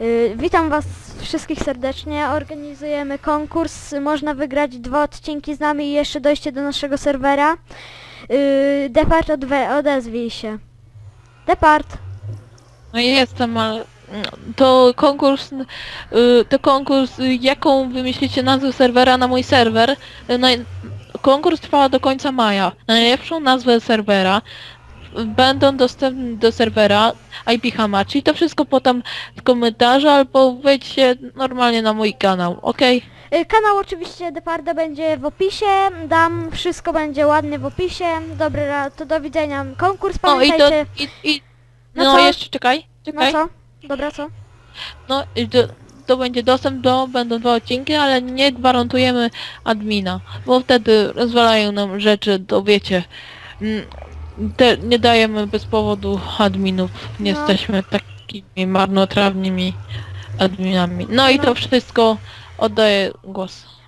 Y, witam was wszystkich serdecznie. Organizujemy konkurs. Można wygrać dwa odcinki z nami i jeszcze dojście do naszego serwera. Y, Depart odwe- odezwij się. Depart. No jestem, ale mm, to konkurs, y, to konkurs, jaką wymyślicie nazwę serwera na mój serwer. Konkurs trwa do końca maja. Najlepszą nazwę serwera będą dostępne do serwera IP Hamachi. To wszystko potem w komentarzu albo wejdźcie normalnie na mój kanał, okej? Y, kanał oczywiście Deparda będzie w opisie. Dam, wszystko będzie ładnie w opisie. Dobra, to do widzenia. Konkurs No i to, pamiętajcie. i, i, No no co? jeszcze czekaj, No czekaj. co? Dobra, co? No i to, to będzie dostęp do, będą dwa odcinki, ale nie gwarantujemy admina, bo wtedy rozwalają nam rzeczy, to wiecie, mm, te, nie dajemy bez powodu adminów, nie No. jesteśmy takimi marnotrawnymi adminami. No i No. to wszystko, oddaję głos.